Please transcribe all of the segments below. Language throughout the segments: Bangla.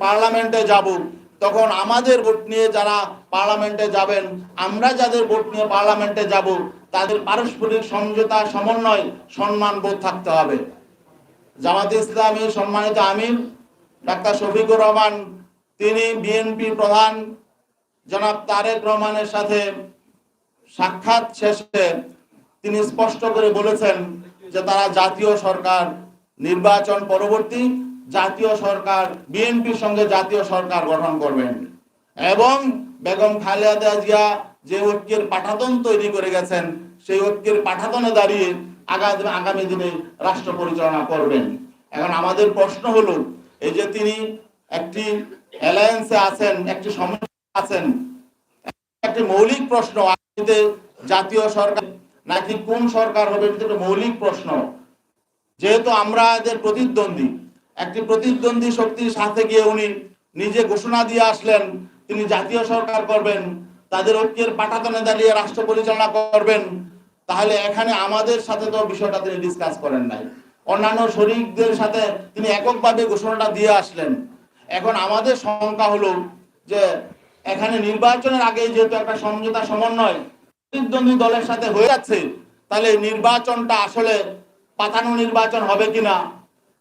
পার্লামেন্টে যাব, তখন আমাদের ভোট নিয়ে যারা পার্লামেন্টে যাবেন, আমরা যাদের ভোট নিয়ে পার্লামেন্টে যাব, তাদের পারস্পরিক সমঝোতা, সমন্বয়, সম্মান বোধ থাকতে হবে। জামাতে ইসলামী সম্মানিত আমির, ডাক্তার শফিকুর রহমান, তিনি বিএনপি প্রধান, জনাব তারেক রহমানের সাথে সাক্ষাৎ শেষে তিনি স্পষ্ট করে বলেছেন যে তারা জাতীয় সরকার নির্বাচন পরবর্তী জাতীয় সরকার, বিএনপির সঙ্গে জাতীয় সরকার গঠন করবেন। এবং বেগম খালেদা জিয়া যে ঐক্যের পাঠাতন তৈরি করে গেছেন, সেই ঐক্যের পাঠাতনে দাঁড়িয়ে আগামী আগামী দিনে রাষ্ট্র পরিচালনা করবেন। এখন আমাদের প্রশ্ন হলো, এই যে তিনি একটি অ্যালায়েন্সে আছেন, একটি সমস্যা আছেন, একটি মৌলিক প্রশ্ন, আগামীতে জাতীয় সরকার নাকি কোন সরকার হবে, এটা মৌলিক প্রশ্ন। যেহেতু আমরা এদের প্রতিদ্বন্দ্বী একটি প্রতিদ্বন্দ্বী শক্তির সাথে গিয়ে উনি নিজে ঘোষণা দিয়ে আসলেন, তিনি জাতীয় সরকার করবেন, তাদের ঐক্যের পাঠাতনে দাঁড়িয়ে রাষ্ট্র পরিচালনা করবেন। তাহলে এখানে আমাদের সাথে তো বিষয়টা তিনি ডিসকাস করেন নাই। অন্যান্য শরিকদের সাথে তিনি এককভাবে ঘোষণাটা দিয়ে আসলেন। এখন আমাদের শঙ্কা হলো যে এখানে নির্বাচনের আগে যেহেতু একটা সমঝোতা সমন্বয় প্রতিদ্বন্দ্বী দলের সাথে হয়ে যাচ্ছে, তাহলে নির্বাচনটা আসলে পাতানো নির্বাচন হবে কিনা?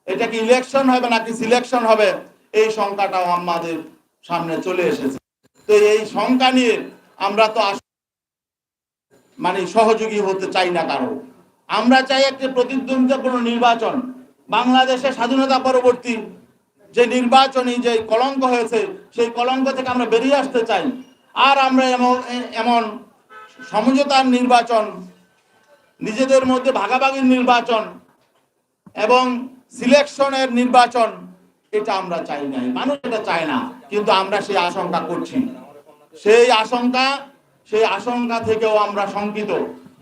এটা কি ইলেকশন হবে নাকি সিলেকশন হবে? এই শঙ্কাটাও আমাদের সামনে চলে এসেছে। তো এই শঙ্কা নিয়ে আমরা তো মানে সহযোগী হতে চাই না কারও। আমরা চাই একটি প্রতিদ্বন্দ্বিতাপূর্ণ নির্বাচন। বাংলাদেশের স্বাধীনতা পরবর্তী যে নির্বাচনী যে কলঙ্ক হয়েছে, সেই কলঙ্ক থেকে আমরা বেরিয়ে আসতে চাই। আর আমরা এমন এমন সমঝোতার নির্বাচন, নিজেদের মধ্যে ভাগাভাগির নির্বাচন এবং সিলেকশনের নির্বাচন, এটা আমরা চাই নাই। মানুষ এটা চায় না, কিন্তু আমরা সেই আশঙ্কা করছি। সেই আশঙ্কা সেই আশঙ্কা থেকেও আমরা শঙ্কিত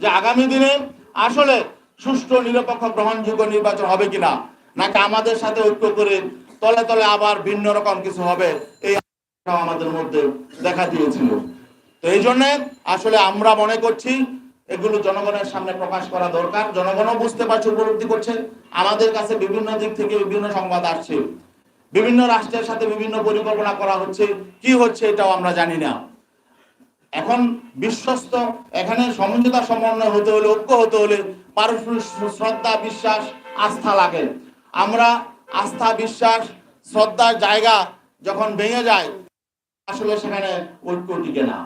যে আগামী দিনে আসলে সুষ্ঠু, নিরপেক্ষ, গ্রহণযোগ্য নির্বাচন হবে কিনা, নাকি আমাদের সাথে ঐক্য করে তলে তলে আবার ভিন্ন রকম কিছু হবে, এই আমাদের মধ্যে দেখা দিয়েছিল। তো এই জন্য আসলে আমরা মনে করছি এগুলো জনগণের সামনে প্রকাশ করা দরকার। জনগণও বুঝতে পারছে, উপলব্ধি করছে। আমাদের কাছে বিভিন্ন দিক থেকে বিভিন্ন সংবাদ আসছে। বিভিন্ন রাষ্ট্রের সাথে বিভিন্ন পরিকল্পনা করা হচ্ছে। কি হচ্ছে এটাও আমরা জানি না। এখন বিশ্বস্ত, এখানে সমঝোতা সমন্বয় হতে হলে, ঐক্য হতে হলে পারস্পরিক শ্রদ্ধা, বিশ্বাস, আস্থা লাগে। আমরা আস্থা, বিশ্বাস, শ্রদ্ধার জায়গা যখন ভেঙে যায়, আসলে সেখানে ঐক্য টিকে না।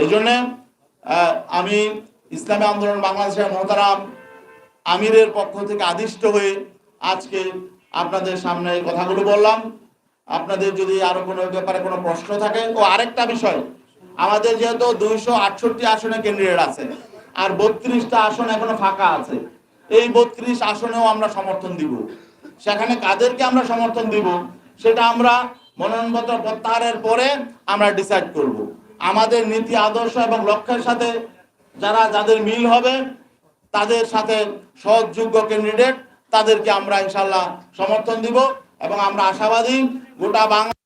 এই জন্যে আমি ইসলামী আন্দোলন বাংলাদেশের মহতারাম আমিরের পক্ষ থেকে আদিষ্ট হয়ে আজকে আপনাদের সামনে এই কথাগুলো বললাম। আপনাদের যদি আরও কোনো ব্যাপারে কোনো প্রশ্ন থাকে, ও আরেকটা বিষয়, আমাদের যেহেতু দুইশো আটষট্টি আসনে ক্যান্ডিডেট আছে আর বত্রিশটা আসন এখনও ফাঁকা আছে, এই বত্রিশ আসনেও আমরা সমর্থন দিব। সেখানে কাদেরকে আমরা সমর্থন দিব, সেটা আমরা মনোনয়নপত্র প্রত্যাহারের পরে আমরা ডিসাইড করব। আমাদের নীতি, আদর্শ এবং লক্ষ্যের সাথে যারা যাদের মিল হবে, তাদের সাথে সহযোগ্য ক্যান্ডিডেট তাদেরকে আমরা ইনশাল্লাহ সমর্থন দিব এবং আমরা আশাবাদী গোটা বাংলা